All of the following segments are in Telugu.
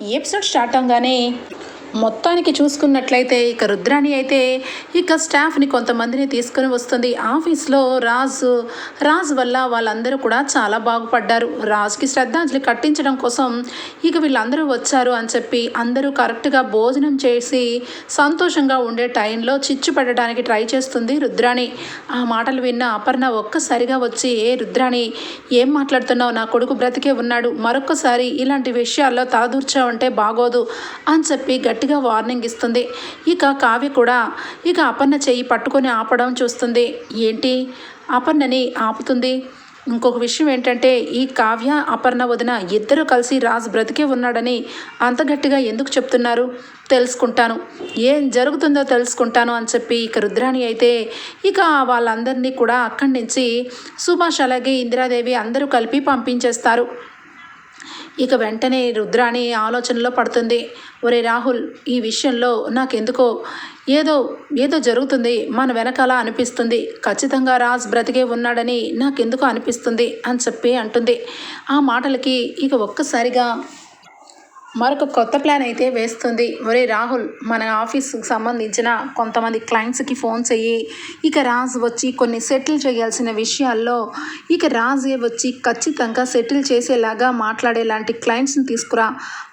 ఈ ఎపిసోడ్ స్టార్ట్ అవగానే మొత్తానికి చూసుకున్నట్లయితే ఇక రుద్రాణి అయితే ఇక స్టాఫ్ని కొంతమందిని తీసుకొని వస్తుంది. ఆఫీస్లో రాజు రాజు వల్ల వాళ్ళందరూ కూడా చాలా బాగుపడ్డారు. రాజుకి శ్రద్ధాంజలి కట్టించడం కోసం ఇక వీళ్ళందరూ వచ్చారు అని చెప్పి అందరూ కరెక్ట్గా భోజనం చేసి సంతోషంగా ఉండే టైంలో చిచ్చు పెట్టడానికి ట్రై చేస్తుంది రుద్రాణి. ఆ మాటలు విన్న అపర్ణ ఒక్కసారిగా వచ్చి ఏ రుద్రాణి ఏం మాట్లాడుతున్నావు? నా కొడుకు బ్రతికే ఉన్నాడు. మరొక్కసారి ఇలాంటి విషయాల్లో తలదూర్చావంటే బాగోదు అని చెప్పి గట్టిగా వార్నింగ్ ఇస్తుంది. ఇక కావ్య కూడా ఇక అపర్ణ చెయ్యి పట్టుకొని ఆపడం చూస్తుంది. ఏంటి? అపర్ణని ఆపుతుంది. ఇంకొక విషయం ఏంటంటే ఈ కావ్య అపర్ణ వదిన ఇద్దరు కలిసి రాజు బ్రతికే ఉన్నాడని అంత గట్టిగా ఎందుకు చెప్తున్నారు? తెలుసుకుంటాను. ఏం జరుగుతుందో తెలుసుకుంటాను అని చెప్పి ఇక రుద్రాణి అయితే ఇక వాళ్ళందరినీ కూడా అక్కడి నుంచి సుభాష్ అలాగే ఇందిరాదేవి అందరూ కలిపి పంపించేస్తారు. ఇక వెంటనే రుద్రాణి ఆలోచనలో పడుతుంది ఒరే రాహుల్ ఈ విషయంలో నాకెందుకో? ఏదో ఏదో జరుగుతుంది మన వెనకాల అనిపిస్తుంది. ఖచ్చితంగా రాజ్ బ్రతికే ఉన్నాడని నాకెందుకు అనిపిస్తుంది అని చెప్పి అంటుంది. ఆ మాటలకి ఇక ఒక్కసారిగా మరొక కొత్త ప్లాన్ అయితే వేస్తుంది. ఒరే రాహుల్ మన ఆఫీస్కి సంబంధించిన కొంతమంది క్లయింట్స్కి ఫోన్ చెయ్యి. ఇక రాజ్ వచ్చి కొన్ని సెటిల్ చేయాల్సిన విషయాల్లో ఇక రాజే వచ్చి ఖచ్చితంగా సెటిల్ చేసేలాగా మాట్లాడేలాంటి క్లయింట్స్ని తీసుకురా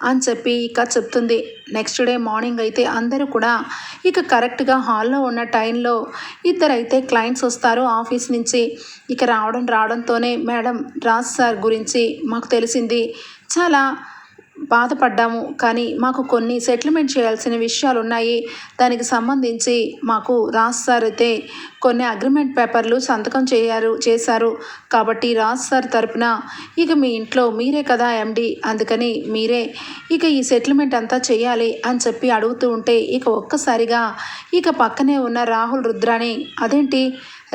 అని చెప్పి ఇక చెప్తుంది. నెక్స్ట్ డే మార్నింగ్ అయితే అందరూ కూడా ఇక కరెక్ట్గా హాల్లో ఉన్న టైంలో ఇద్దరైతే క్లయింట్స్ వస్తారు ఆఫీస్ నుంచి. ఇక రావడం రావడంతోనే మేడం రాజ్ సార్ గురించి మాకు తెలిసింది. చాలా బాధపడ్డాము. కానీ మాకు కొన్ని సెటిల్మెంట్ చేయాల్సిన విషయాలు ఉన్నాయి దానికి సంబంధించి మాకు రాజ్ సార్ అయితే కొన్ని అగ్రిమెంట్ పేపర్లు సంతకం చేయారు చేశారు. కాబట్టి రాజ్ సార్ తరపున ఇక మీ ఇంట్లో మీరే కదా ఎండి అందుకని మీరే ఇక ఈ సెటిల్మెంట్ అంతా చేయాలి అని చెప్పి అడుగుతూ ఉంటే ఇక ఒక్కసారిగా ఇక పక్కనే ఉన్న రాహుల్ రుద్రాని అదేంటి?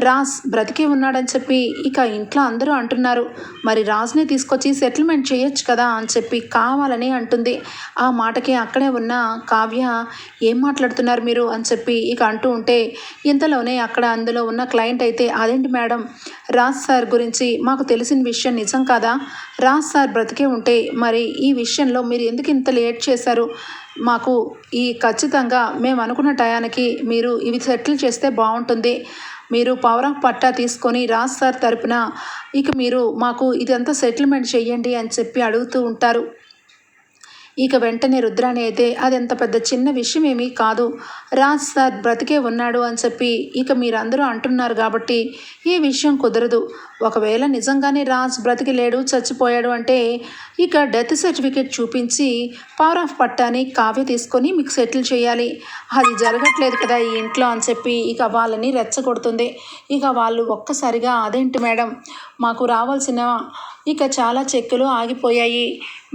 రాజ్ బ్రతికే ఉన్నాడని చెప్పి ఇక ఇంట్లో అందరూ అంటున్నారు. మరి రాజ్ని తీసుకొచ్చి సెటిల్మెంట్ చేయొచ్చు కదా అని చెప్పి కావాలని అంటుంది. ఆ మాటకి అక్కడే ఉన్న కావ్య ఏం మాట్లాడుతున్నారు మీరు? అని చెప్పి ఇక అంటూ ఉంటే ఇంతలోనే అక్కడ అందులో ఉన్న క్లయింట్ అయితే అదేంటి మేడం? రాజ్ సార్ గురించి మాకు తెలిసిన విషయం నిజం కాదా? రాజ్ సార్ బ్రతికే ఉంటే మరి ఈ విషయంలో మీరు ఎందుకు ఇంత లేట్ చేశారు? మాకు ఈ ఖచ్చితంగా మేము అనుకున్న టయానికి మీరు ఇవి సెటిల్ చేస్తే బాగుంటుంది. మీరు పవర్ ఆఫ్ పట్టా తీసుకొని రాజ్ సార్ తరపున. ఇక మీరు మాకు ఇదంతా సెటిల్మెంట్ చేయండి అని చెప్పి అడుగుతూ ఉంటారు. ఇక వెంటనే రుద్రాణి అయితే అది ఎంత పెద్ద చిన్న విషయం ఏమీ కాదు. రాజ్ సార్ బ్రతికే ఉన్నాడు అని చెప్పి ఇక మీరందరూ అంటున్నారు కాబట్టి ఈ విషయం కుదరదు. ఒకవేళ నిజంగానే రాజ్ బ్రతికి లేడు చచ్చిపోయాడు అంటే ఇక డెత్ సర్టిఫికేట్ చూపించి పవర్ ఆఫ్ పట్టాని కావ్య తీసుకొని మీకు సెటిల్ చేయాలి. అది జరగట్లేదు కదా ఈ ఇంట్లో అని చెప్పి ఇక వాళ్ళని రెచ్చగొడుతుంది. ఇక వాళ్ళు ఒక్కసారిగా అదేంటి మేడం మాకు రావాల్సిన ఇక చాలా చెక్కులు ఆగిపోయాయి.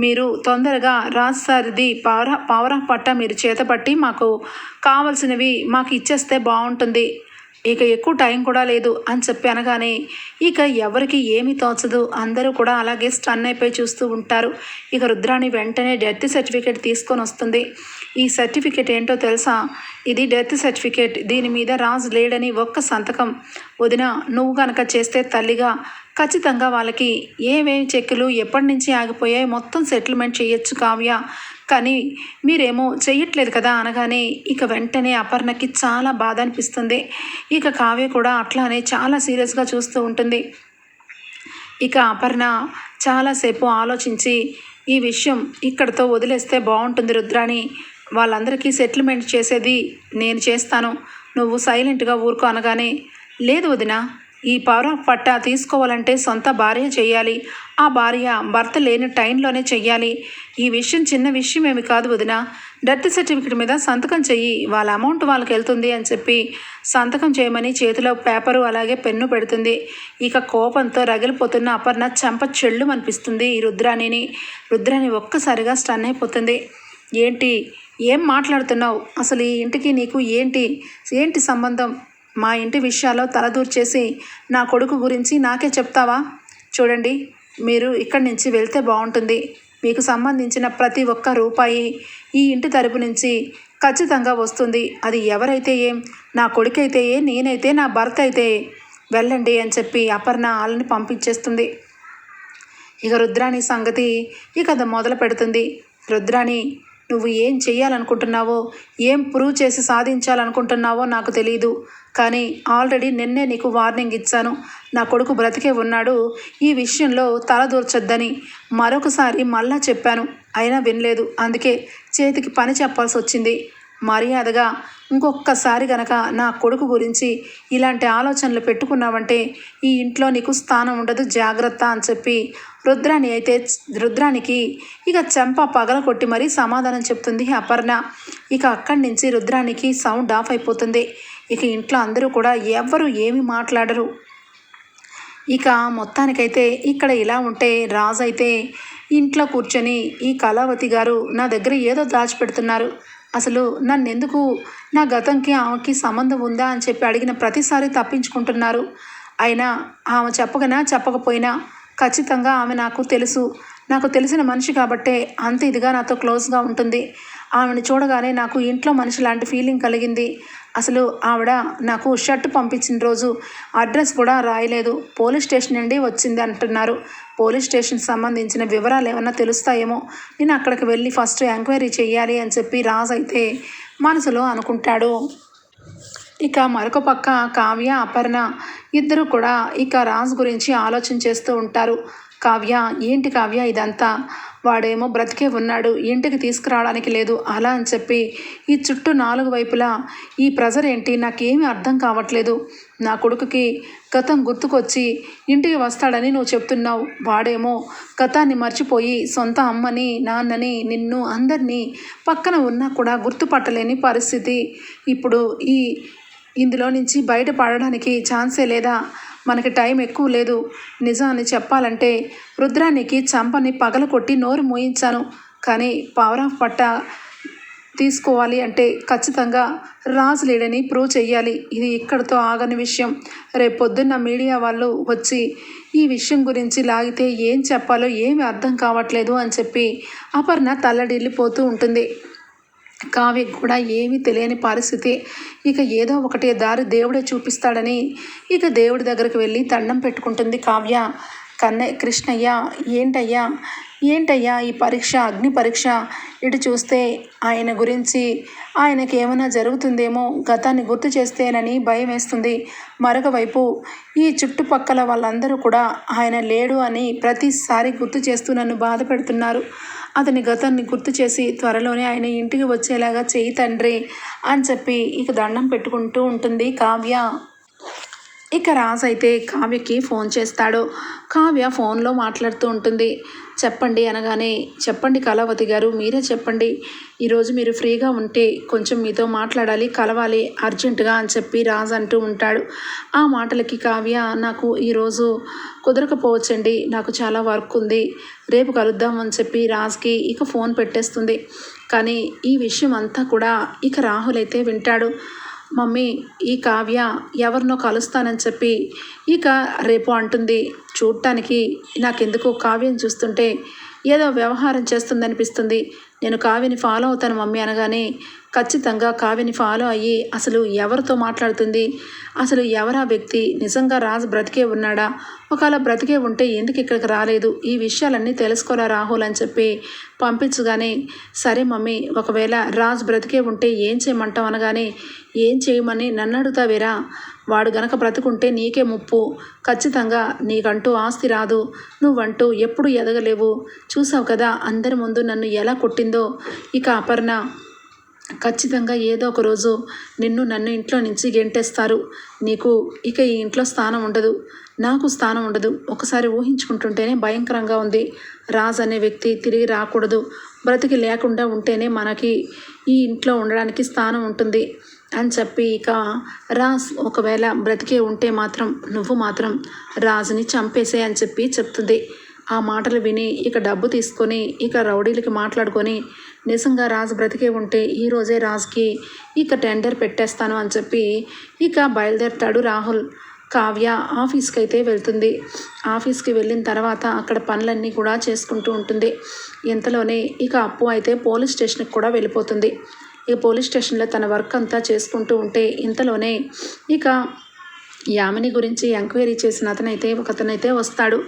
మీరు తొందరగా రాజ్ సార్ది పవర్ పవర్ ఆఫ్ పట్టా మీరు చేతపట్టి మాకు కావాల్సినవి మాకు ఇచ్చేస్తే బాగుంటుంది. ఇక ఎక్కువ టైం కూడా లేదు అని చెప్పి అనగానే ఇక ఎవరికి ఏమి తోచదు. అందరూ కూడా అలాగే స్టన్ అయిపోయి చూస్తూ ఉంటారు. ఇక రుద్రాణి వెంటనే డెత్ సర్టిఫికేట్ తీసుకొని వస్తుంది. ఈ సర్టిఫికేట్ ఏంటో తెలుసా? ఇది డెత్ సర్టిఫికేట్. దీని మీద రాజు లేడని ఒక్క సంతకం. వదిన నువ్వు కనుక చేస్తే తల్లిగా ఖచ్చితంగా వాళ్ళకి ఏమేమి చెక్కులు ఎప్పటి నుంచి ఆగిపోయాయి మొత్తం సెటిల్మెంట్ చేయొచ్చు కావ్య. కానీ మీరేమో చెయ్యట్లేదు కదా అనగానే ఇక వెంటనే అపర్ణకి చాలా బాధ అనిపిస్తుంది. ఇక కావ్య కూడా అట్లానే చాలా సీరియస్గా చూస్తూ ఉంటుంది. ఇక అపర్ణ చాలాసేపు ఆలోచించి ఈ విషయం ఇక్కడితో వదిలేస్తే బాగుంటుంది రుద్రాని వాళ్ళందరికీ సెటిల్మెంట్ చేసేది నేను చేస్తాను. నువ్వు సైలెంట్గా ఊరుకో అనగానే లేదు వదినా. ఈ పవర్ ఆఫ్ పట్టా తీసుకోవాలంటే సొంత భార్య చేయాలి. ఆ భార్య భర్త లేని టైంలోనే చెయ్యాలి. ఈ విషయం చిన్న విషయం ఏమి కాదు వదిన. డెత్ సర్టిఫికెట్ మీద సంతకం చెయ్యి. వాళ్ళ అమౌంట్ వాళ్ళకి వెళ్తుంది అని చెప్పి సంతకం చేయమని చేతిలో పేపరు అలాగే పెన్ను పెడుతుంది. ఇక కోపంతో రగిలిపోతున్న అపర్ణ చెంప చెళ్ళు అనిపిస్తుంది ఈ రుద్రాణిని. రుద్రాణి ఒక్కసారిగా స్టన్ అయిపోతుంది. ఏంటి? ఏం మాట్లాడుతున్నావు? అసలు ఈ ఇంటికి నీకు ఏంటి? ఏంటి సంబంధం? మా ఇంటి విషయాల్లో తలదూర్చేసి నా కొడుకు గురించి నాకే చెప్తావా? చూడండి మీరు ఇక్కడి నుంచి వెళ్తే బాగుంటుంది మీకు సంబంధించిన ప్రతి ఒక్క రూపాయి ఈ ఇంటి తరపు నుంచి ఖచ్చితంగా వస్తుంది. అది ఎవరైతే ఏం నా కొడుకైతే ఏ నేనైతే నా భర్త అయితే వెళ్ళండి అని చెప్పి అపర్ణ వాళ్ళని పంపించేస్తుంది. ఇక రుద్రాణి సంగతి ఇక అది మొదలు పెడుతుంది. రుద్రాణి నువ్వు ఏం చేయాలనుకుంటున్నావో ఏం ప్రూవ్ చేసి సాధించాలనుకుంటున్నావో నాకు తెలియదు కానీ ఆల్రెడీ నిన్నే నీకు వార్నింగ్ ఇచ్చాను. నా కొడుకు బ్రతికే ఉన్నాడు. ఈ విషయంలో తలదూర్చొద్దని మరొకసారి మళ్ళా చెప్పాను. అయినా వినలేదు. అందుకే చేతికి పని చెప్పాల్సి వచ్చింది. మర్యాదగా ఇంకొక్కసారి గనక నా కొడుకు గురించి ఇలాంటి ఆలోచనలు పెట్టుకున్నావంటే ఈ ఇంట్లో నీకు స్థానం ఉండదు. జాగ్రత్త అని చెప్పి రుద్రాని అయితే రుద్రానికి ఇక చెంప పగల కొట్టి మరీ సమాధానం చెప్తుంది అపర్ణ. ఇక అక్కడి నుంచి రుద్రానికి సౌండ్ ఆఫ్ అయిపోతుంది. ఇక ఇంట్లో అందరూ కూడా ఎవ్వరు ఏమి మాట్లాడరు. ఇక మొత్తానికైతే ఇక్కడ ఇలా ఉంటే రాజు అయితే ఇంట్లో కూర్చొని ఈ కళావతి గారు నా దగ్గర ఏదో దాచిపెడుతున్నారు. అసలు నన్నెందుకు? నా గతంకి ఆమెకి సంబంధం ఉందా అని చెప్పి అడిగిన ప్రతిసారి తప్పించుకుంటున్నారు. అయినా ఆమె చెప్పగనా చెప్పకపోయినా ఖచ్చితంగా ఆమె నాకు తెలుసు. నాకు తెలిసిన మనిషి కాబట్టే అంత ఇదిగా నాతో క్లోజ్గా ఉంటుంది. ఆమెను చూడగానే నాకు ఇంట్లో మనిషి లాంటి ఫీలింగ్ కలిగింది. అసలు ఆవిడ నాకు షర్ట్ పంపించిన రోజు అడ్రస్ కూడా రాయలేదు. పోలీస్ స్టేషన్ నుండి వచ్చింది అంటున్నారు. పోలీస్ స్టేషన్ సంబంధించిన వివరాలు ఏమన్నా తెలుస్తాయేమో? నేను అక్కడికి వెళ్ళి ఫస్ట్ ఎంక్వైరీ చేయాలి అని చెప్పి రాజు అయితే మనసులో అనుకుంటాడు. ఇక మరొక పక్క కావ్య అపర్ణ ఇద్దరు కూడా ఇక రాజు గురించి ఆలోచన చేస్తూ ఉంటారు. కావ్య ఏంటి కావ్య ఇదంతా? వాడేమో బ్రతికే ఉన్నాడు ఇంటికి తీసుకురావడానికి లేదు అలా అని చెప్పి ఈ చుట్టూ నాలుగు వైపులా ఈ ప్రెజర్ ఏంటి? నాకేమీ అర్థం కావట్లేదు. నా కొడుకుకి గతం గుర్తుకొచ్చి ఇంటికి వస్తాడని నువ్వు చెప్తున్నావు. వాడేమో గతాన్ని మర్చిపోయి సొంత అమ్మని నాన్నని నిన్ను అందరినీ పక్కన ఉన్నా కూడా గుర్తుపట్టలేని పరిస్థితి. ఇప్పుడు ఈ ఇందులో నుంచి బయటపడడానికి ఛాన్సే లేదా? మనకి టైం ఎక్కువ లేదు. నిజాన్ని చెప్పాలంటే రుద్రానికి చంపని పగల కొట్టి నోరు మూయించాను. కానీ పవర్ ఆఫ్ పట్ట తీసుకోవాలి అంటే ఖచ్చితంగా రాజు లేడని ప్రూవ్ చేయాలి ఇది ఇక్కడితో ఆగని విషయం. రేపు పొద్దున్న మీడియా వాళ్ళు వచ్చి ఈ విషయం గురించి లాగితే ఏం చెప్పాలో ఏమి అర్థం కావట్లేదు అని చెప్పి అపర్ణ తల్లడిల్లిపోతూ ఉంటుంది. కావ్య కూడా ఏమీ తెలియని పరిస్థితి. ఇక ఏదో ఒకటే దారి దేవుడే చూపిస్తాడని ఇక దేవుడి దగ్గరికి వెళ్ళి దండం పెట్టుకుంటుంది కావ్య. కన్నయ్య కృష్ణయ్య ఏంటయ్యా? ఏంటయ్యా ఈ పరీక్ష అగ్ని పరీక్ష? ఇటు చూస్తే ఆయన గురించి ఆయనకి ఏమైనా జరుగుతుందేమో గతాన్ని గుర్తు చేస్తేనని భయం వేస్తుంది. మరొకవైపు ఈ చుట్టుపక్కల వాళ్ళందరూ కూడా ఆయన లేడు అని ప్రతిసారి గుర్తు చేస్తూ నన్ను బాధ పెడుతున్నారు. అతని గతాన్ని గుర్తు చేసి త్వరలోనే ఆయన ఇంటికి వచ్చేలాగా చేయి తండ్రి అని చెప్పి ఇక దండం పెట్టుకుంటూ ఉంటుంది కావ్య. ఇక రాజ్ అయితే కావ్యకి ఫోన్ చేస్తాడు. కావ్య ఫోన్లో మాట్లాడుతూ ఉంటుంది. చెప్పండి అనగానే చెప్పండి కళావతి గారు మీరే చెప్పండి. ఈరోజు మీరు ఫ్రీగా ఉంటే కొంచెం మీతో మాట్లాడాలి కలవాలి అర్జెంటుగా అని చెప్పి రాజ్ అంటూ ఉంటాడు. ఆ మాటలకి కావ్య నాకు ఈరోజు కుదరకపోవచ్చండి నాకు చాలా వర్క్ ఉంది రేపు కలుద్దాం అని చెప్పి రాజ్కి ఇక ఫోన్ పెట్టేస్తుంది. కానీ ఈ విషయం అంతా కూడా ఇక రాహుల్ అయితే వింటాడు. మమ్మీ ఈ కావ్య ఎవరినో కలుస్తానని చెప్పి ఇక రేపు అంటుంది. చూడటానికి నాకెందుకు కావ్యం చూస్తుంటే ఏదో వ్యవహారం చేస్తుందనిపిస్తుంది. నేను కావ్యని ఫాలో అవుతాను మమ్మీ అనగానే ఖచ్చితంగా కావ్యని ఫాలో అయ్యి అసలు ఎవరితో మాట్లాడుతుంది? అసలు ఎవరా వ్యక్తి? నిజంగా రాజు బ్రతికే ఉన్నాడా? ఒకవేళ బ్రతికే ఉంటే ఎందుకు ఇక్కడికి రాలేదు? ఈ విషయాలన్నీ తెలుసుకోరా రాహుల్ అని చెప్పి పంపించగానే సరే మమ్మీ ఒకవేళ రాజు బ్రతికే ఉంటే ఏం చేయమంటావు అనగానే ఏం చేయమని నన్ను అడుగుతావేరా? వాడు గనక బ్రతుకుంటే నీకే ముప్పు. ఖచ్చితంగా నీకంటూ ఆస్తి రాదు. నువ్వంటూ ఎప్పుడు ఎదగలేవు. చూసావు కదా అందరి ముందు నన్ను ఎలా కొట్టిందో? ఇక అపర్ణ ఖచ్చితంగా ఏదో ఒక రోజు నిన్ను నన్ను ఇంట్లో నుంచి గెంటేస్తారు. నీకు ఇక ఈ ఇంట్లో స్థానం ఉండదు. నాకు స్థానం ఉండదు. ఒకసారి ఊహించుకుంటుంటేనే భయంకరంగా ఉంది. రాజ్ అనే వ్యక్తి తిరిగి రాకూడదు. బ్రతికి లేకుండా ఉంటేనే మనకి ఈ ఇంట్లో ఉండడానికి స్థానం ఉంటుంది. అని చెప్పి ఇక రాజ్ ఒకవేళ బ్రతికే ఉంటే మాత్రం నువ్వు మాత్రం రాజుని చంపేసే అని చెప్పి చెప్తుంది. ఆ మాటలు విని ఇక డబ్బు తీసుకొని ఇక రౌడీలకి మాట్లాడుకొని నిజంగా రాజు బ్రతికే ఉంటే ఈరోజే రాజుకి ఇక టెండర్ పెట్టేస్తాను అని చెప్పి ఇక బయలుదేరుతాడు రాహుల్. కావ్య ఆఫీస్కి అయితే వెళ్తుంది. ఆఫీస్కి వెళ్ళిన తర్వాత అక్కడ పనులన్నీ కూడా చేసుకుంటూ ఉంటుంది. ఇంతలోనే ఇక అప్పు అయితే పోలీస్ స్టేషన్కి కూడా వెళ్ళిపోతుంది. ఇక పోలీస్ స్టేషన్లో తన వర్క్ అంతా చేసుకుంటూ ఉంటే ఇంతలోనే ఇక యామిని గురించి ఎంక్వైరీ చేసిన అతనైతే ఒక అతనైతే వస్తాడు.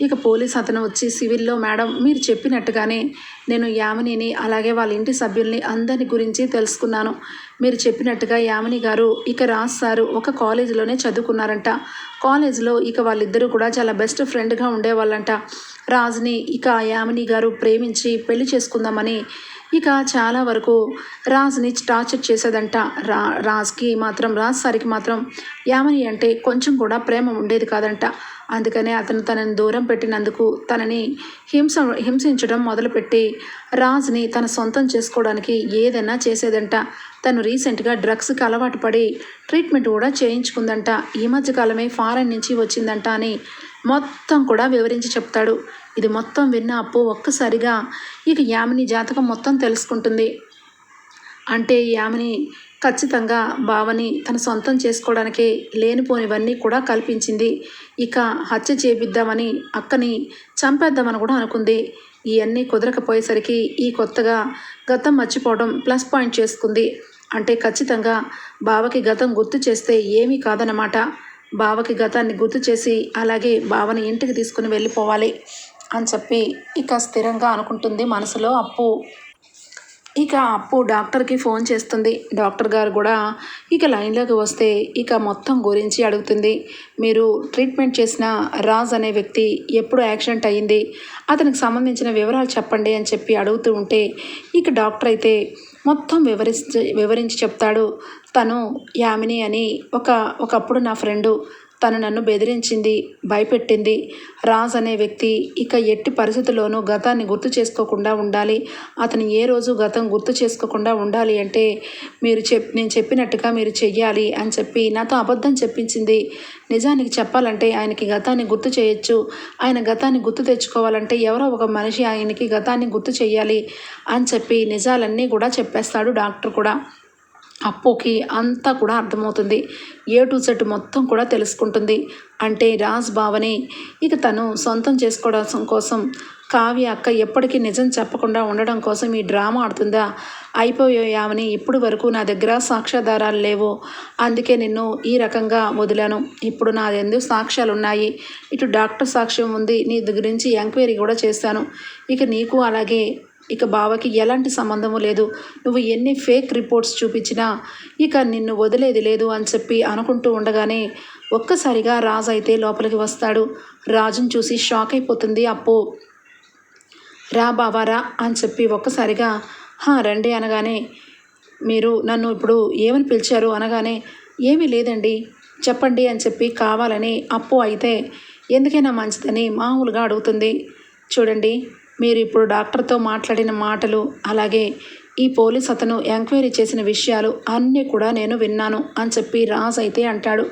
ఇక పోలీస్ అతను వచ్చి సివిల్లో మేడం మీరు చెప్పినట్టుగానే నేను యామినిని అలాగే వాళ్ళ ఇంటి సభ్యుల్ని అందరి గురించి తెలుసుకున్నాను. మీరు చెప్పినట్టుగా యామిని గారు ఇక రాజ్ సారు ఒక కాలేజీలోనే చదువుకున్నారంట. కాలేజీలో ఇక వాళ్ళిద్దరూ కూడా చాలా బెస్ట్ ఫ్రెండ్గా ఉండేవాళ్ళంట. రాజ్ని ఇక యామిని గారు ప్రేమించి పెళ్ళి చేసుకుందామని ఇక చాలా వరకు రాజ్ని టార్చర్ చేసేదంట. రా రాజ్కి మాత్రం రాజ్ సారికి మాత్రం యామని అంటే కొంచెం కూడా ప్రేమ ఉండేది కాదంట. అందుకనే అతను తనని దూరం పెట్టినందుకు తనని హింస హింసించడం మొదలుపెట్టి రాజ్ని తన సొంతం చేసుకోవడానికి ఏదైనా చేసేదంట. తను రీసెంట్గా డ్రగ్స్కి అలవాటు పడి ట్రీట్మెంట్ కూడా చేయించుకుందంట. ఈ మధ్యకాలమే ఫారెన్ నుంచి వచ్చిందంట అని మొత్తం కూడా వివరించి చెప్తాడు. ఇది మొత్తం విన్న అప్పు ఒక్కసారిగా ఇక యామిని జాతకం మొత్తం తెలుసుకుంటుంది. అంటే యామిని ఖచ్చితంగా బావని తన సొంతం చేసుకోవడానికి లేనిపోనివన్నీ కూడా కల్పించింది. ఇక హత్య చేపిద్దామని అక్కని చంపేద్దామని కూడా అనుకుంది. ఇవన్నీ కుదరకపోయేసరికి ఈ కొత్తగా గతం మర్చిపోవడం ప్లస్ పాయింట్ చేసుకుంది. అంటే ఖచ్చితంగా బావకి గతం గుర్తు చేస్తే ఏమీ కాదనమాట బావకి గతాన్ని గుర్తు చేసి అలాగే బావని ఇంటికి తీసుకుని వెళ్ళిపోవాలి. అని చెప్పి ఇక స్థిరంగా అనుకుంటుంది మనసులో అప్పు. ఇక అప్పు డాక్టర్కి ఫోన్ చేస్తుంది. డాక్టర్ గారు కూడా ఇక లైన్లోకి వస్తే ఇక మొత్తం గురించి అడుగుతుంది. మీరు ట్రీట్మెంట్ చేసిన రాజ్ అనే వ్యక్తి ఎప్పుడు యాక్సిడెంట్ అయ్యింది? అతనికి సంబంధించిన వివరాలు చెప్పండి అని చెప్పి అడుగుతూ ఉంటే ఇక డాక్టర్ అయితే మొత్తం వివరించి వివరించి చెప్తాడు. తను యామిని అని ఒక ఒకప్పుడు నా ఫ్రెండు తను నన్ను బెదిరించింది భయపెట్టింది. రాజ్ అనే వ్యక్తి ఇక ఎట్టి పరిస్థితుల్లోనూ గతాన్ని గుర్తు చేసుకోకుండా ఉండాలి. అతను ఏ రోజు గతం గుర్తు చేసుకోకుండా ఉండాలి అంటే మీరు చెప్ నేను చెప్పినట్టుగా మీరు చెయ్యాలి అని చెప్పి నాతో అబద్ధం చెప్పించింది. నిజానికి చెప్పాలంటే ఆయనకి గతాన్ని గుర్తు చేయొచ్చు. ఆయన గతాన్ని గుర్తు తెచ్చుకోవాలంటే ఎవరో ఒక మనిషి ఆయనకి గతాన్ని గుర్తు చేయాలి అని చెప్పి నిజాలన్నీ కూడా చెప్పేస్తాడు డాక్టర్ కూడా. అప్పుకి అంతా కూడా అర్థమవుతుంది. ఏ టు సెట్ మొత్తం కూడా తెలుసుకుంటుంది. అంటే రాజ్ భావని ఇక తను సొంతం చేసుకోవడం కోసం కావ్య అక్క ఎప్పటికీ నిజం చెప్పకుండా ఉండడం కోసం ఈ డ్రామా ఆడుతుందా? అయిపోయామని ఇప్పుడు వరకు నా దగ్గర సాక్ష్యాధారాలు లేవు. అందుకే నిన్ను ఈ రకంగా వదిలాను. ఇప్పుడు నా ఎందుకు సాక్ష్యాలు ఉన్నాయి. ఇటు డాక్టర్ సాక్ష్యం ఉంది. నీ గురించి ఎంక్వైరీ కూడా చేశాను. ఇక నీకు అలాగే ఇక బావకి ఎలాంటి సంబంధము లేదు. నువ్వు ఎన్ని ఫేక్ రిపోర్ట్స్ చూపించినా ఇక నిన్ను వదిలేది లేదు అని చెప్పి అనుకుంటూ ఉండగానే ఒక్కసారిగా రాజు అయితే లోపలికి వస్తాడు. రాజును చూసి షాక్ అయిపోతుంది అప్పు. రా బావా రా అని చెప్పి ఒక్కసారిగా హా రండి అనగానే మీరు నన్ను ఇప్పుడు ఏమని పిలిచారు అనగానే ఏమీ లేదండి చెప్పండి అని చెప్పి కావాలని అప్పు అయితే ఎందుకైనా మంచిదని మామూలుగా అడుగుతుంది. చూడండి మీరు ఇప్పుడు డాక్టర్తో మాట్లాడిన మాటలు అలాగే ఈ పోలీస్ అతను ఎంక్వైరీ చేసిన విషయాలు అన్నీ కూడా నేను విన్నాను అని చెప్పి రాజ్ అయితే అంటాడు.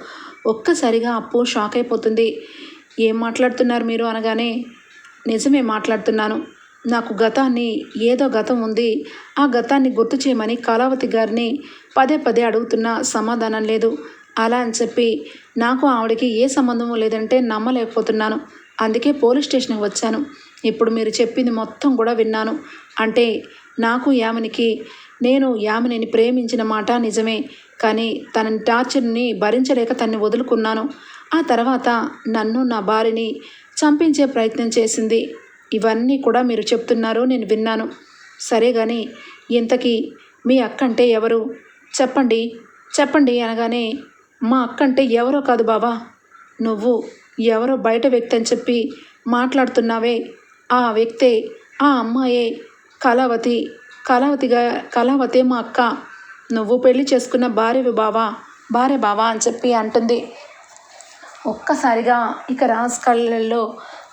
ఒక్కసారిగా అప్పు షాక్ అయిపోతుంది ఏం మాట్లాడుతున్నారు మీరు అనగానే నిజమే మాట్లాడుతున్నాను. నాకు గతాన్ని ఏదో గతం ఉంది. ఆ గతాన్ని గుర్తు చేయమని కళావతి గారిని పదే పదే అడుగుతున్నా సమాధానం లేదు. అలా అని చెప్పి నాకు ఆవిడకి ఏ సంబంధము లేదంటే నమ్మలేకపోతున్నాను. అందుకే పోలీస్ స్టేషన్కి వచ్చాను. ఇప్పుడు మీరు చెప్పింది మొత్తం కూడా విన్నాను. అంటే నాకు యామినికి నేను యామినిని ప్రేమించిన మాట నిజమే కానీ తన టార్చర్ని భరించలేక తన్ని వదులుకున్నాను. ఆ తర్వాత నన్ను నా భార్యని చంపించే ప్రయత్నం చేసింది. ఇవన్నీ కూడా మీరు చెప్తున్నారు నేను విన్నాను. సరే కానీ ఇంతకీ మీ అక్క అంటే ఎవరు? చెప్పండి చెప్పండి అనగానే మా అక్క అంటే ఎవరో కాదు బాబా నువ్వు ఎవరో బయట వ్యక్తి అని చెప్పి మాట్లాడుతున్నావే. ఆ వ్యక్తే ఆ అమ్మాయే కళావతి కళావతిగా కళావతే మా అక్క. నువ్వు పెళ్ళి చేసుకున్న భార్యవి బావా? భార్య బావా అని చెప్పి అంటుంది. ఒక్కసారిగా ఇక రాజ్ కళ్ళల్లో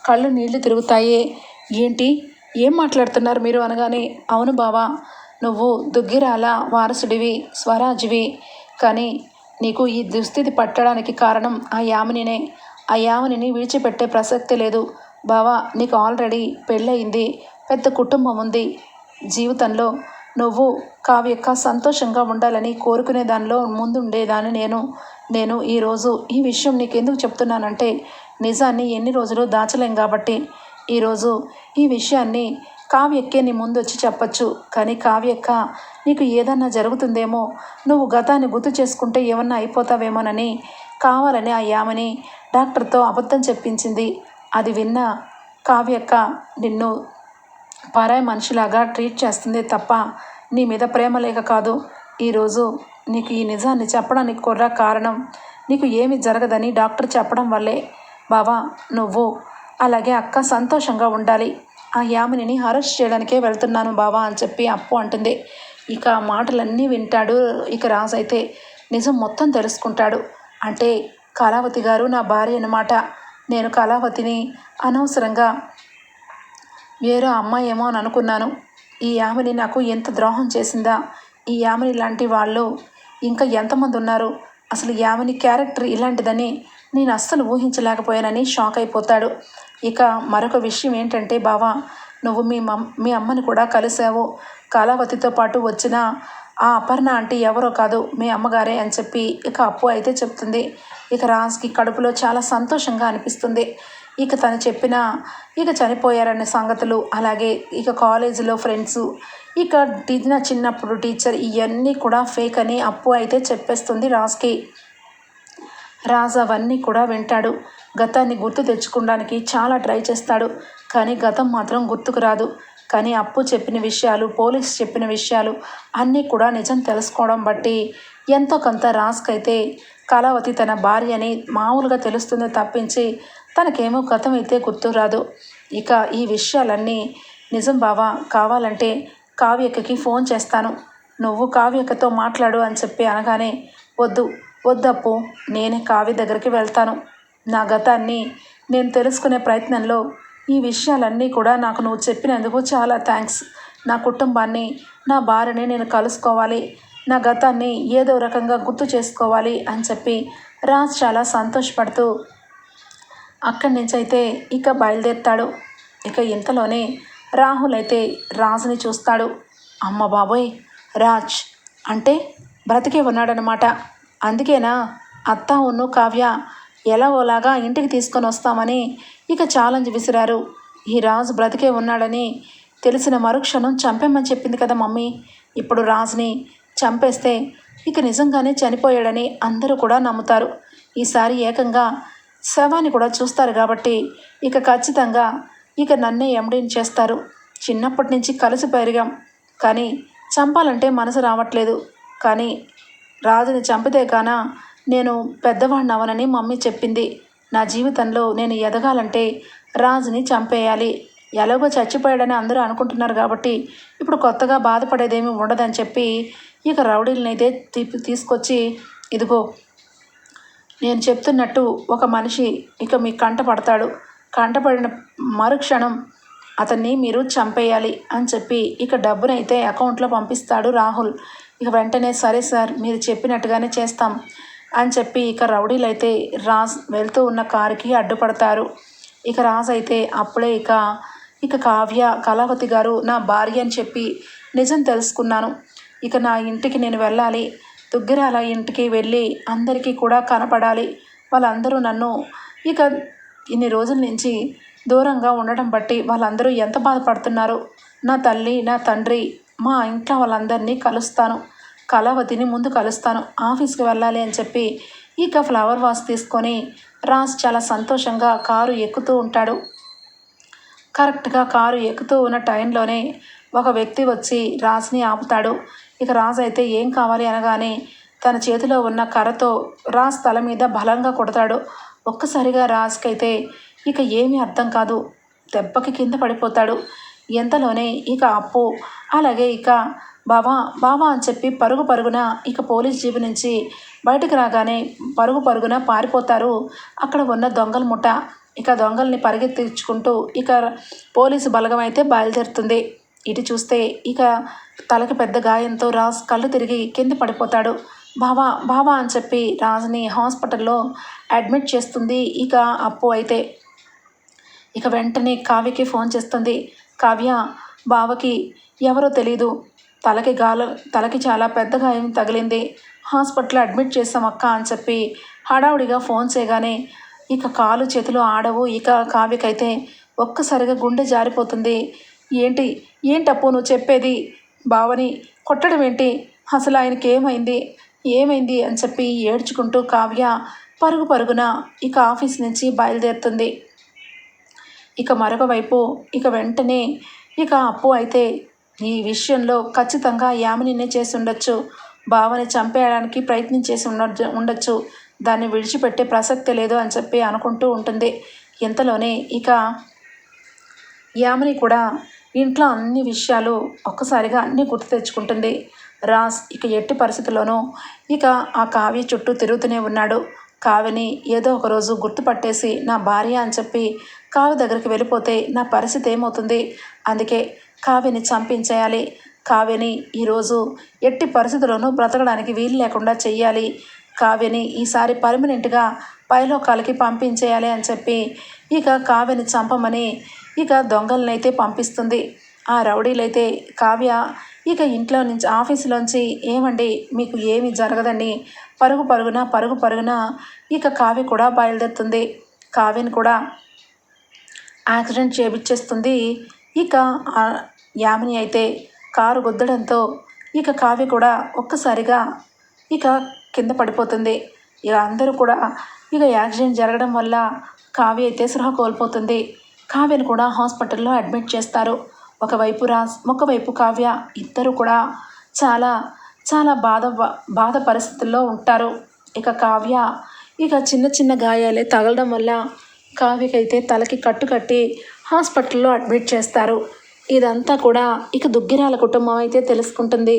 కళ్ళు నీళ్ళు తిరుగుతాయే. ఏంటి? ఏం మాట్లాడుతున్నారు మీరు అనగానే అవును బావా నువ్వు దుగ్గిరాల వారసుడివి స్వరాజ్వి. కానీ నీకు ఈ దుస్థితి పట్టడానికి కారణం ఆ యామినినే. ఆ యామినిని విడిచిపెట్టే ప్రసక్తి లేదు. బావా నీకు ఆల్రెడీ పెళ్ళయింది పెద్ద కుటుంబం ఉంది జీవితంలో నువ్వు కావ్యక్క సంతోషంగా ఉండాలని కోరుకునే దానిలో ముందుండేదాన్ని నేను. నేను ఈరోజు ఈ విషయం నీకు ఎందుకు చెప్తున్నానంటే నిజాన్ని ఎన్ని రోజులు దాచలేం కాబట్టి. ఈరోజు ఈ విషయాన్ని కావ్యక్కే నీ ముందు వచ్చి చెప్పచ్చు. కానీ కావ్యక్క నీకు ఏదన్నా జరుగుతుందేమో నువ్వు గతాన్ని గుర్తు చేసుకుంటే ఏమన్నా అయిపోతావేమోనని కావాలని ఆ యామని డాక్టర్తో అబద్ధం చెప్పించింది. అది విన్న కావ్యక్క నిన్ను పరాయి మనిషిలాగా ట్రీట్ చేస్తుంది తప్ప నీ మీద ప్రేమ లేక కాదు. ఈరోజు నీకు ఈ నిజాన్ని చెప్పడానికి కుర్ర కారణం. నీకు ఏమి జరగదని డాక్టర్ చెప్పడం వల్లే. బావా నువ్వు అలాగే అక్క సంతోషంగా ఉండాలి. ఆ యామినిని అరెస్ట్ చేయడానికే వెళ్తున్నాను బావా అని చెప్పి అప్పు అంటుంది. ఇక ఆ మాటలన్నీ వింటాడు ఇక రాజు అయితే నిజం మొత్తం తెలుసుకుంటాడు. అంటే కళావతి గారు నా భార్య అన్నమాట. నేను కళావతిని. అనవసరంగా. వేరే అమ్మాయి ఏమో అని అనుకున్నాను. ఈ యామిని నాకు ఎంత ద్రోహం చేసిందా? ఈ యామిని లాంటి వాళ్ళు ఇంకా ఎంతమంది ఉన్నారు? అసలు యామిని క్యారెక్టర్ ఇలాంటిదని నేను అస్సలు ఊహించలేకపోయానని షాక్ అయిపోతాడు. ఇక మరొక విషయం ఏంటంటే బావా నువ్వు మీ మమ్ మీ అమ్మని కూడా కలిసావు కళావతితో పాటు వచ్చిన ఆ అపర్ణ అంటే ఎవరో కాదు మీ అమ్మగారే అని చెప్పి ఇక అప్పు అయితే చెప్తుంది. ఇక రాజ్కి కడుపులో చాలా సంతోషంగా అనిపిస్తుంది. ఇక తను చెప్పిన ఇక చనిపోయారనే సంగతులు అలాగే ఇక కాలేజీలో ఫ్రెండ్స్ ఇక టీ- చిన్నప్పుడు టీచర్ ఇవన్నీ కూడా ఫేక్ అని అప్పు అయితే చెప్పేస్తుంది రాజ్కి. రాజు అవన్నీ కూడా వింటాడు. గతాన్ని గుర్తు తెచ్చుకోవడానికి చాలా ట్రై చేస్తాడు. కానీ గతం మాత్రం గుర్తుకు రాదు. కానీ అప్పు చెప్పిన విషయాలు పోలీస్ చెప్పిన విషయాలు అన్నీ కూడా నిజం తెలుసుకోవడం బట్టి ఎంతో కొంత రాజుకైతే కళావతి తన భార్య అని మామూలుగా తెలుస్తుంది తప్పించి తనకేమో గతం అయితే గుర్తు రాదు ఇక ఈ విషయాలన్నీ నిజం బావా కావాలంటే కావ్యకకి ఫోన్ చేస్తాను. నువ్వు కావ్యకతో మాట్లాడు అని చెప్పి అనగానే వద్దు వద్దప్పు నేనే కావ్య దగ్గరికి వెళ్తాను. నా గతాన్ని నేను తెలుసుకునే ప్రయత్నంలో ఈ విషయాలన్నీ కూడా నాకు నువ్వు చెప్పినందుకు చాలా థ్యాంక్స్. నా కుటుంబాన్ని నా భార్యని నేను కలుసుకోవాలి. నా గతాన్ని ఏదో రకంగా గుర్తు చేసుకోవాలి అని చెప్పి రాజ్ చాలా సంతోషపడుతూ అక్కడి నుంచి అయితే ఇక బయలుదేరుతాడు. ఇక ఇంతలోనే రాహుల్ అయితే రాజుని చూస్తాడు. అమ్మ బాబోయ్ రాజ్ అంటే బ్రతికే ఉన్నాడనమాట అందుకేనా? అత్త ఉన్ను కావ్య ఎలా ఓలాగా ఇంటికి తీసుకొని వస్తామని ఇక ఛాలెంజ్ విసిరారు. ఈ రాజు బ్రతికే ఉన్నాడని తెలిసిన మరుక్షణం చంపేమని చెప్పింది కదా మమ్మీ. ఇప్పుడు రాజుని చంపేస్తే ఇక నిజంగానే చనిపోయాడని అందరూ కూడా నమ్ముతారు. ఈసారి ఏకంగా శవాన్ని కూడా చూస్తారు కాబట్టి ఇక ఖచ్చితంగా ఇక నన్నే ఎండీని చేస్తారు. చిన్నప్పటి నుంచి కలిసి పెరిగాం. కానీ చంపాలంటే మనసు రావట్లేదు. కానీ రాజుని చంపితే కాన నేను పెద్దవాడిని అవనని మమ్మీ చెప్పింది. నా జీవితంలో నేను ఎదగాలంటే రాజుని చంపేయాలి. ఎలాగో చచ్చిపోయాడని అందరూ అనుకుంటున్నారు కాబట్టి ఇప్పుడు కొత్తగా బాధపడేదేమీ ఉండదని చెప్పి ఇక రౌడీలని అయితే తీసుకొచ్చి ఇదిగో నేను చెప్తున్నట్టు ఒక మనిషి ఇక మీ కంట పడతాడు. కంటపడిన మరుక్షణం అతన్ని మీరు చంపేయాలి అని చెప్పి ఇక డబ్బునైతే అకౌంట్లో పంపిస్తాడు రాహుల్. ఇక వెంటనే సరే సార్ మీరు చెప్పినట్టుగానే చేస్తాం అని చెప్పి ఇక రౌడీలు అయితే రాజ్ వెళ్తూ ఉన్న కారుకి అడ్డుపడతారు. ఇక రాజ్ అయితే అప్పుడే ఇక ఇక కావ్య కళావతి గారు నా భార్య అని చెప్పి నిజం తెలుసుకున్నాను. ఇక నా ఇంటికి నేను వెళ్ళాలి. దుగ్గిరాల ఇంటికి వెళ్ళి అందరికీ కూడా కనపడాలి. వాళ్ళందరూ నన్ను ఇక ఇన్ని రోజుల నుంచి దూరంగా ఉండడం బట్టి వాళ్ళందరూ ఎంత బాధపడుతున్నారు? నా తల్లి నా తండ్రి మా ఇంట్లో వాళ్ళందరినీ కలుస్తాను. కళావతిని ముందు కలుస్తాను. ఆఫీస్కి వెళ్ళాలి అని చెప్పి ఇక ఫ్లవర్ వాస్ తీసుకొని రాజ్ చాలా సంతోషంగా కారు ఎక్కుతూ ఉంటాడు. కరెక్ట్గా కారు ఎక్కుతూ ఉన్న టైంలోనే ఒక వ్యక్తి వచ్చి రాజ్ని ఆపుతాడు. ఇక రాజ్ అయితే ఏం కావాలి అనగానే తన చేతిలో ఉన్న కర్రతో రాజ్ తల మీద బలంగా కొడతాడు. ఒక్కసారిగా రాజ్కైతే ఇక ఏమీ అర్థం కాదు. దెబ్బకి కింద పడిపోతాడు. ఎంతలోనే ఇక అప్పు అలాగే ఇక బావా బావా అని చెప్పి పరుగు పరుగున ఇక పోలీస్ జీబు నుంచి బయటకు రాగానే పరుగు పరుగున పారిపోతారు. అక్కడ ఉన్న దొంగల ముఠ. ఇక దొంగల్ని పరిగెత్తించుకుంటూ ఇక పోలీసు బలగం అయితే బయలుదేరుతుంది. ఇటు చూస్తే ఇక తలకి పెద్ద గాయంతో రాజ్ కళ్ళు తిరిగి కింద పడిపోతాడు. బావా బావా అని చెప్పి రాజ్ని హాస్పిటల్లో అడ్మిట్ చేస్తుంది ఇక అప్పు అయితే. ఇక వెంటనే కావ్యకి ఫోన్ చేస్తుంది. కావ్య బావకి ఎవరో తెలీదు. తలకి గాల తలకి చాలా పెద్ద గాయం తగిలింది. హాస్పిటల్లో అడ్మిట్ చేసాం అక్క అని చెప్పి హడావుడిగా ఫోన్ చేయగానే ఇక కాలు చేతులు ఆడవు ఇక కావ్యకైతే ఒక్కసారిగా గుండె జారిపోతుంది. ఏంటి? ఏంటప్పు నువ్వు చెప్పేది? బావని కొట్టడం ఏంటి? అసలు ఆయనకి ఏమైంది? ఏమైంది అని చెప్పి ఏడ్చుకుంటూ కావ్య పరుగు పరుగున ఇక ఆఫీస్ నుంచి బయలుదేరుతుంది. ఇక మరొక వైపు ఇక వెంటనే ఇక అప్పు అయితే ఈ విషయంలో ఖచ్చితంగా యామినినే చేసి ఉండొచ్చు. బావని చంపేయడానికి ప్రయత్నం చేసి ఉండొచ్చు ఉండొచ్చు. దాన్ని విడిచిపెట్టే ప్రసక్తి లేదు అని చెప్పి అనుకుంటూ ఉంటుంది. ఇంతలోనే ఇక యామిని కూడా ఇంట్లో అన్ని విషయాలు ఒక్కసారిగా అన్నీ గుర్తు తెచ్చుకుంటుంది. రాస్ ఇక ఎట్టి పరిస్థితుల్లోనూ ఇక ఆ కావ్య చుట్టూ తిరుగుతూనే ఉన్నాడు. కావ్యని ఏదో ఒక రోజు గుర్తుపట్టేసి నా భార్య అని చెప్పి కావ్య దగ్గరికి వెళ్ళిపోతే నా పరిస్థితి ఏమవుతుంది? అందుకే కావ్యని చంపించేయాలి. కావ్యని ఈరోజు ఎట్టి పరిస్థితుల్లోనూ బ్రతకడానికి వీలు లేకుండా చెయ్యాలి. కావ్యని ఈసారి పర్మనెంట్గా పైలోకాలకి పంపించేయాలి అని చెప్పి ఇక కావ్యని చంపమని ఇక దొంగలనైతే పంపిస్తుంది. ఆ రౌడీలైతే కావ్య ఇక ఇంట్లో నుంచి ఆఫీసులోంచి ఏమండి మీకు ఏమి జరగదండి. పరుగు పరుగున పరుగు పరుగున ఇక కావ్య కూడా బయలుదేరుతుంది. కావ్యని కూడా యాక్సిడెంట్ చేపించేస్తుంది ఇక యామిని అయితే కారు గుద్దడంతో ఇక కావ్య కూడా ఒక్కసారిగా ఇక కింద పడిపోతుంది. ఇక అందరూ కూడా ఇక యాక్సిడెంట్ జరగడం వల్ల కావ్య అయితే సృహ కోల్పోతుంది. కావ్యను కూడా హాస్పిటల్లో అడ్మిట్ చేస్తారు. ఒకవైపు రాజ్ ఒకవైపు కావ్య ఇద్దరు కూడా చాలా చాలా బాధ బాధ పరిస్థితుల్లో ఉంటారు. ఇక కావ్య ఇక చిన్న చిన్న గాయాలే తగలడం వల్ల కావ్యకైతే తలకి కట్టు కట్టి హాస్పిటల్లో అడ్మిట్ చేస్తారు. ఇదంతా కూడా ఇక దుగ్గిరాల కుటుంబం అయితే తెలుసుకుంటుంది.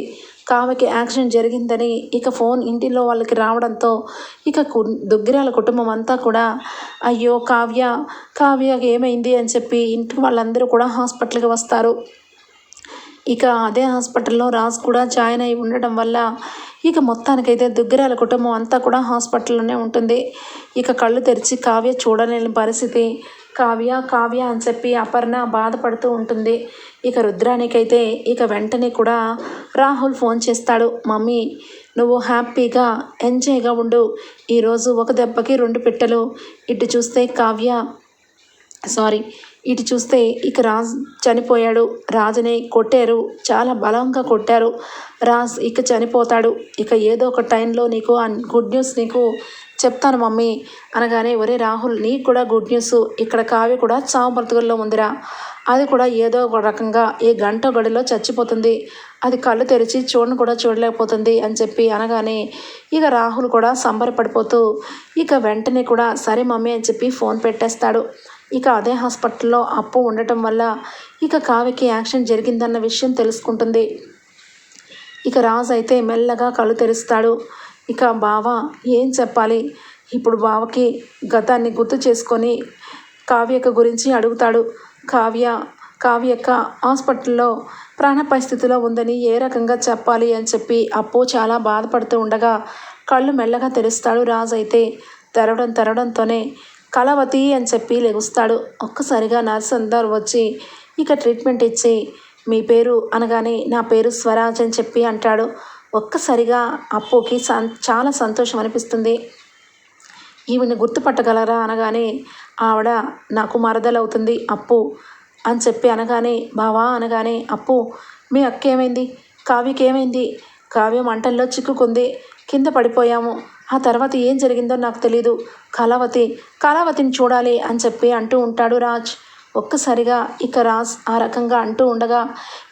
కావ్యకి యాక్సిడెంట్ జరిగిందని ఇక ఫోన్ ఇంటిలో వాళ్ళకి రావడంతో ఇక దుగ్గిరాల కుటుంబం అంతా కూడా అయ్యో కావ్య కావ్యకి ఏమైంది అని చెప్పి ఇంటికి వాళ్ళందరూ కూడా హాస్పిటల్కి వస్తారు. ఇక అదే హాస్పిటల్లో రాజు కూడా జాయిన్ అయి ఉండడం వల్ల ఇక మొత్తానికైతే దుగ్గిరాల కుటుంబం అంతా కూడా హాస్పిటల్లోనే ఉంటుంది. ఇక కళ్ళు తెరిచి కావ్య చూడలేని పరిస్థితి కావ్య కావ్య అని చెప్పి అపర్ణ బాధపడుతూ ఉంటుంది. ఇక రుద్రానికైతే ఇక వెంటనే కూడా రాహుల్ ఫోన్ చేస్తాడు. మమ్మీ నువ్వు హ్యాపీగా ఎంజాయ్గా ఉండు. ఈరోజు ఒక దెబ్బకి రెండు పిట్టలు. ఇటు చూస్తే కావ్య సారీ ఇటు చూస్తే ఇక రాజ్ చనిపోయాడు. రాజుని కొట్టారు. చాలా బలంగా కొట్టారు. రాజ్ ఇక చనిపోతాడు. ఇక ఏదో ఒక టైంలో నీకు గుడ్ న్యూస్ నీకు చెప్తాను మమ్మీ అనగానే ఒరే రాహుల్ నీకు కూడా గుడ్ న్యూస్. ఇక్కడ కావ్య కూడా చావు బ్రతుకుల్లో ఉందిరా. అది కూడా ఏదో ఒక రకంగా ఏ గంట గడిలో చచ్చిపోతుంది. అది కళ్ళు తెరిచి చూడను కూడా చూడలేకపోతుంది అని చెప్పి అనగానే ఇక రాహుల్ కూడా సంబరపడిపోతూ ఇక వెంటనే కూడా సరే మమ్మీ అని చెప్పి ఫోన్ పెట్టేస్తాడు. ఇక అదే హాస్పిటల్లో అప్పు ఉండటం వల్ల ఇక కావ్యకి యాక్షన్ జరిగిందన్న విషయం తెలుసుకుంటుంది. ఇక రాజు అయితే మెల్లగా కళ్ళు తెరుస్తాడు. ఇక బావ ఏం చెప్పాలి? ఇప్పుడు బావకి గతాన్ని గుర్తు చేసుకొని కావ్యక గురించి అడుగుతాడు. కావ్య కావ్యక్క హాస్పిటల్లో ప్రాణ పరిస్థితిలో ఉందని ఏ రకంగా చెప్పాలి అని చెప్పి అప్పు చాలా బాధపడుతూ ఉండగా కళ్ళు మెల్లగా తెరుస్తాడు రాజు అయితే. తెరవడం తెరవడంతోనే కళవతి అని చెప్పి లెగుస్తాడు. ఒక్కసారిగా నర్స్ అందరు వచ్చి ఇక ట్రీట్మెంట్ ఇచ్చి మీ పేరు అనగానే నా పేరు స్వరాజ్ అని చెప్పి అంటాడు. ఒక్కసారిగా అప్పుకి సం చాలా సంతోషం అనిపిస్తుంది. ఈవిని గుర్తుపట్టగలరా అనగానే ఆవిడ నాకు మరదలవుతుంది అప్పు అని చెప్పి అనగానే బావా అనగానే అప్పు మీ అక్క ఏమైంది? ఏమైంది? కావ్య మంటల్లో చిక్కుకుంది. కింద పడిపోయాము. ఆ తర్వాత ఏం జరిగిందో నాకు తెలీదు. కళావతి కళావతిని చూడాలి అని చెప్పి అంటూ ఉంటాడు రాజ్. ఒక్కసారిగా ఇక రాజ్ ఆ రకంగా అంటూ ఉండగా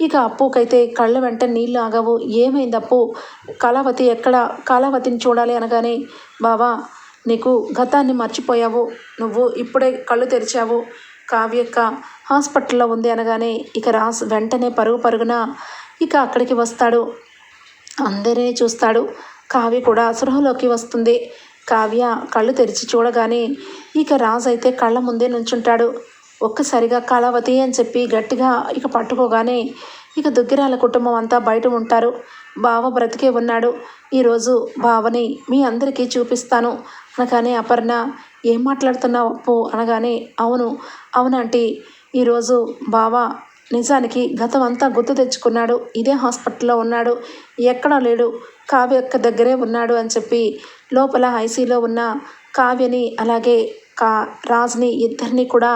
ఇక అప్పుకైతే కళ్ళ వెంట నీళ్ళు ఆగవు. ఏమైంది అప్పు కళావతి ఎక్కడ? కళావతిని చూడాలి అనగానే బావా నీకు గతాన్ని మర్చిపోయావు. నువ్వు ఇప్పుడే కళ్ళు తెరిచావు. కావ్యక్క హాస్పిటల్లో ఉంది అనగానే ఇక రాజ్ వెంటనే పరుగు పరుగున ఇక అక్కడికి వస్తాడు. అందరినీ చూస్తాడు. కావ్య కూడా సృహలోకి వస్తుంది. కావ్య కళ్ళు తెరిచి చూడగానే ఇక రాజు అయితే కళ్ళ ముందే నుంచుంటాడు. ఒక్కసారిగా కళావతి అని చెప్పి గట్టిగా ఇక పట్టుకోగానే ఇక దుగ్గిరాల కుటుంబం అంతా బయట ఉంటారు. బావ బ్రతికే ఉన్నాడు. ఈరోజు బావని మీ అందరికీ చూపిస్తాను అనగానే అపర్ణ ఏం మాట్లాడుతున్నావు అప్పు అనగానే అవును అవునంటే ఈరోజు బావ నిజానికి గతం అంతా గుర్తు తెచ్చుకున్నాడు. ఇదే హాస్పిటల్లో ఉన్నాడు. ఎక్కడా లేడు. కావ్య యొక్క దగ్గరే ఉన్నాడు అని చెప్పి లోపల ఐసీలో ఉన్న కావ్యని అలాగే కా రాజుని ఇద్దరిని కూడా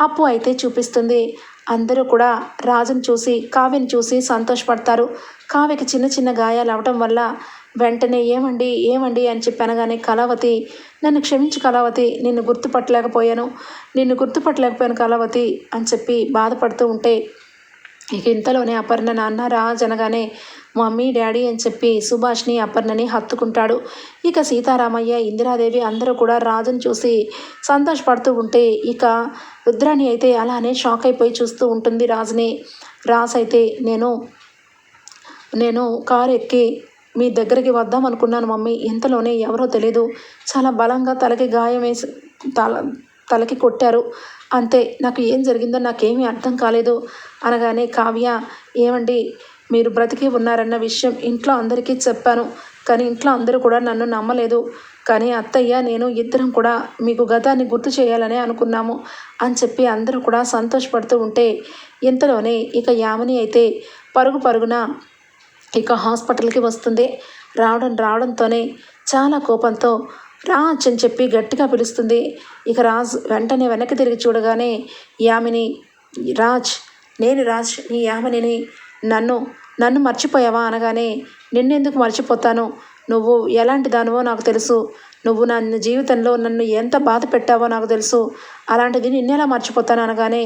అప్పు అయితే చూపిస్తుంది. అందరూ కూడా రాజుని చూసి కావ్యని చూసి సంతోషపడతారు. కావ్యకి చిన్న చిన్న గాయాలు అవటం వల్ల వెంటనే ఏమండి ఏమండి అని చెప్పి అనగానే కళావతి నన్ను క్షమించు కళావతి నిన్ను గుర్తుపట్టలేకపోయాను నిన్ను గుర్తుపట్టలేకపోయాను కళావతి అని చెప్పి బాధపడుతూ ఉంటే ఇక ఇంతలోనే అపర్ణ నాన్న రాజ్ అనగానే మమ్మీ డాడీ అని చెప్పి సుభాష్ని అపర్ణని హత్తుకుంటాడు. ఇక సీతారామయ్య ఇందిరాదేవి అందరూ కూడా రాజుని చూసి సంతోషపడుతూ ఉంటే ఇక రుద్రాణి అయితే అలానే షాక్ అయిపోయి చూస్తూ ఉంటుంది రాజుని. రాజ్ అయితే నేను నేను కారు ఎక్కి మీ దగ్గరికి వద్దాం అనుకున్నాను మమ్మీ. ఇంతలోనే ఎవరో తెలీదు. చాలా బలంగా తలకి గాయం వేసి తల తలకి కొట్టారు. అంతే నాకు ఏం జరిగిందో నాకేమీ అర్థం కాలేదు. అనగానే కావ్య ఏమండి? మీరు బ్రతికి ఉన్నారన్న విషయం ఇంట్లో అందరికీ చెప్పాను. కానీ ఇంట్లో అందరూ కూడా నన్ను నమ్మలేదు. కానీ అత్తయ్య నేను ఇద్దరం కూడా మీకు గతాన్ని గుర్తు చేయాలని అనుకున్నాము అని చెప్పి అందరూ కూడా సంతోషపడుతూ ఉంటే ఇంతలోనే ఇక యామిని అయితే పరుగు పరుగున ఇక హాస్పిటల్కి వస్తుంది. రావడం రావడంతోనే చాలా కోపంతో రాజ్ అని చెప్పి గట్టిగా పిలుస్తుంది. ఇక రాజ్ వెంటనే వెనక్కి తిరిగి చూడగానే యామిని రాజ్ నేను రాజ్ నీ యామినిని నన్ను నన్ను మర్చిపోయావా అనగానే నిన్నెందుకు మర్చిపోతాను? నువ్వు ఎలాంటి దానివో నాకు తెలుసు. నువ్వు నన్ను జీవితంలో నన్ను ఎంత బాధ పెట్టావో నాకు తెలుసు. అలాంటిది నిన్నెలా మర్చిపోతాను అనగానే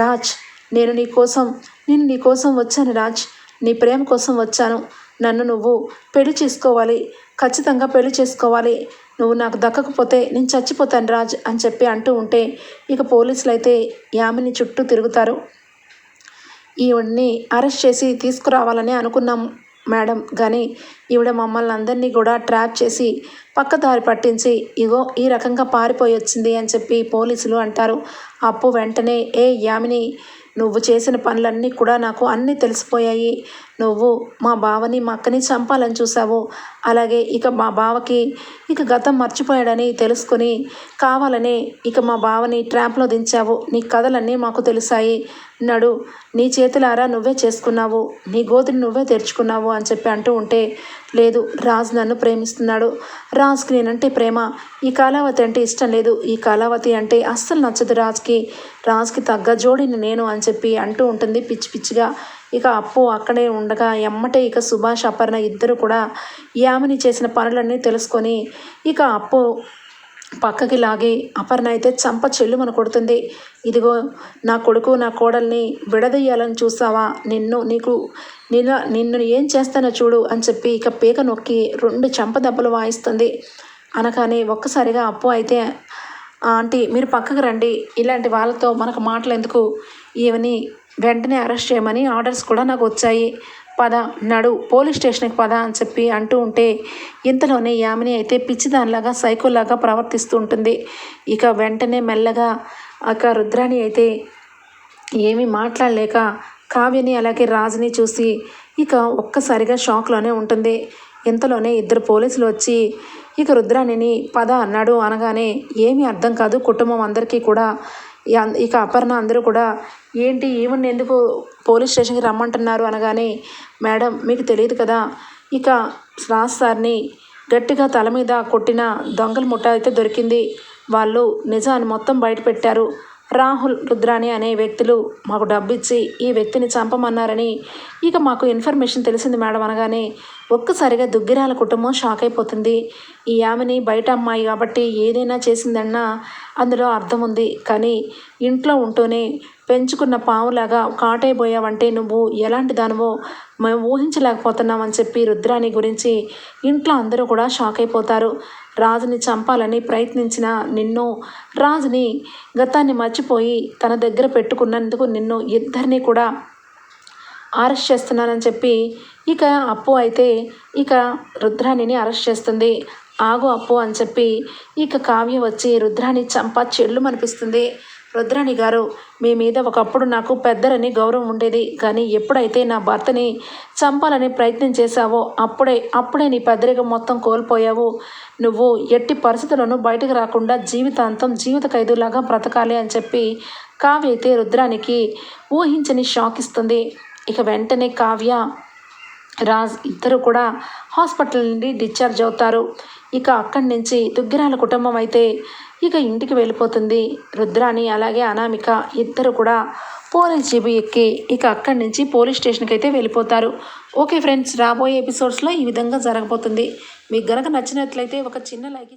రాజ్ నేను నీ కోసం నేను నీ కోసం వచ్చాను రాజ్. నీ ప్రేమ కోసం వచ్చాను. నన్ను నువ్వు పెళ్ళి చేసుకోవాలి. ఖచ్చితంగా పెళ్ళి చేసుకోవాలి. నువ్వు నాకు దక్కకపోతే నేను చచ్చిపోతాను రాజ్ అని చెప్పి అంటూ ఉంటే ఇక పోలీసులు అయితే యామిని చుట్టూ తిరుగుతారు. ఈవిడ్ని అరెస్ట్ చేసి తీసుకురావాలని అనుకున్నాం మేడం. కానీ ఈవిడ మమ్మల్ని అందరినీ కూడా ట్రాప్ చేసి పక్కదారి పట్టించి ఇగో ఈ రకంగా పారిపోయి వచ్చింది అని చెప్పి పోలీసులు అంటారు. అప్పు వెంటనే ఏ యామిని నువ్వు చేసిన పనులన్నీ కూడా నాకు అన్నీ తెలిసిపోయాయి. నువ్వు మా బావని మా అక్కని చంపాలని చూసావు అలాగే ఇక మా బావకి ఇక గతం మర్చిపోయాడని తెలుసుకొని కావాలని ఇక మా బావని ట్రాప్లో దించావు. నీ కథలన్నీ మాకు తెలిసాయి. నడు నీ చేతులారా నువ్వే చేసుకున్నావు. నీ గోతిని నువ్వే తెరుచుకున్నావు అని చెప్పి అంటూ ఉంటే లేదు రాజ్ నన్ను ప్రేమిస్తున్నాడు. రాజుకి నేనంటే ప్రేమ. ఈ కళావతి అంటే ఇష్టం లేదు. ఈ కళావతి అంటే అస్సలు నచ్చదు రాజుకి. రాజుకి తగ్గ జోడిని నేను అని చెప్పి అంటూ ఉంటుంది పిచ్చి పిచ్చిగా. ఇక అప్పు అక్కడే ఉండగా ఎమ్మటే ఇక సుభాష్ అపర్ణ ఇద్దరు కూడా యామిని చేసిన పనులన్నీ తెలుసుకొని ఇక అప్పు పక్కకి లాగి అపర్ణ అయితే చంప చెల్లుమని కొడుతుంది. ఇదిగో నా కొడుకు నా కోడల్ని విడదీయాలని చూసావా? నిన్ను నీకు నిన్న నిన్ను ఏం చేస్తానో చూడు అని చెప్పి ఇక పీక నొక్కి రెండు చంప దెబ్బలు వాయిస్తుంది. అనగానే ఒక్కసారిగా అప్పు అయితే ఆంటీ మీరు పక్కకు రండి. ఇలాంటి వాళ్ళతో మనకు మాటలు ఎందుకు? ఈవని వెంటనే అరెస్ట్ చేయమని ఆర్డర్స్ కూడా నాకు వచ్చాయి. పద నడు పోలీస్ స్టేషన్కి పద అని చెప్పి అంటూ ఉంటే ఇంతలోనే యామిని అయితే పిచ్చిదానిలాగా సైకోలాగా ప్రవర్తిస్తూ ఉంటుంది. ఇక వెంటనే మెల్లగా అక్క రుద్రాణి అయితే ఏమీ మాట్లాడలేక కావ్యని అలాగే రాజుని చూసి ఇక ఒక్కసారిగా షాక్లోనే ఉంటుంది. ఇంతలోనే ఇద్దరు పోలీసులు వచ్చి ఇక రుద్రాణిని పద అన్నాడు అనగానే ఏమీ అర్థం కాదు. కుటుంబం అందరికీ కూడా ఇక అపర్ణ అందరూ కూడా ఏంటి ఈవెన్ ఎందుకు పోలీస్ స్టేషన్కి రమ్మంటున్నారు? అనగానే మేడం మీకు తెలియదు కదా ఇక రాజ్ సార్ని గట్టిగా తల మీద కొట్టిన దొంగల ముఠా అయితే దొరికింది. వాళ్ళు నిజాన్ని మొత్తం బయట పెట్టారు. రాహుల్ రుద్రాని అనే వ్యక్తులు మాకు డబ్బు ఇచ్చి ఈ వ్యక్తిని చంపమన్నారని ఇక మాకు ఇన్ఫర్మేషన్ తెలిసింది మేడం అనగానే ఒక్కసారిగా దుగ్గిరాల కుటుంబం షాక్ అయిపోతుంది. ఈ ఆమెని బయట అమ్మాయి కాబట్టి ఏదైనా చేసిందన్నా అందులో అర్థం ఉంది కానీ ఇంట్లో ఉంటూనే పెంచుకున్న పావులాగా కాటైపోయావంటే నువ్వు ఎలాంటి దానివో మేము ఊహించలేకపోతున్నామని చెప్పి రుద్రాని గురించి ఇంట్లో అందరూ కూడా షాక్ అయిపోతారు రాజుని చంపాలని ప్రయత్నించిన నిన్ను రాజుని గతాన్ని మర్చిపోయి తన దగ్గర పెట్టుకున్నందుకు నిన్ను ఇద్దరిని కూడా అరెస్ట్ చేస్తున్నానని చెప్పి ఇక అప్పు అయితే ఇక రుద్రాణిని అరెస్ట్ చేస్తుంది. ఆగు అప్పు అని చెప్పి ఇక కావ్య వచ్చి రుద్రాణి చంప చెల్లు అనిపిస్తుంది రుద్రాణి గారు మీ మీద ఒకప్పుడు నాకు పెద్దరని గౌరవం ఉండేది కానీ ఎప్పుడైతే నా భర్తని చంపాలని ప్రయత్నం చేశావో అప్పుడే అప్పుడే నీ పెద్దరికం మొత్తం కోల్పోయావు. నువ్వు ఎట్టి పరిస్థితులను బయటకు రాకుండా జీవితాంతం జీవిత ఖైదులాగా బ్రతకాలి అని చెప్పి కావ్య అయితే రుద్రానికి ఊహించని షాక్ ఇస్తుంది. ఇక వెంటనే కావ్య రాజ్ ఇద్దరు కూడా హాస్పిటల్ నుండి డిశ్చార్జ్ అవుతారు. ఇక అక్కడి నుంచి దుగ్గిరాల కుటుంబం అయితే ఇక ఇంటికి వెళ్ళిపోతుంది. రుద్రాని అలాగే అనామిక ఇద్దరు కూడా పోలీస్ జీబు ఎక్కి ఇక అక్కడి నుంచి పోలీస్ స్టేషన్కి అయితే వెళ్ళిపోతారు. ఓకే ఫ్రెండ్స్ రాబోయే ఎపిసోడ్స్లో ఈ విధంగా జరగబోతుంది. మీకు గనక నచ్చినట్లయితే ఒక చిన్న లైక్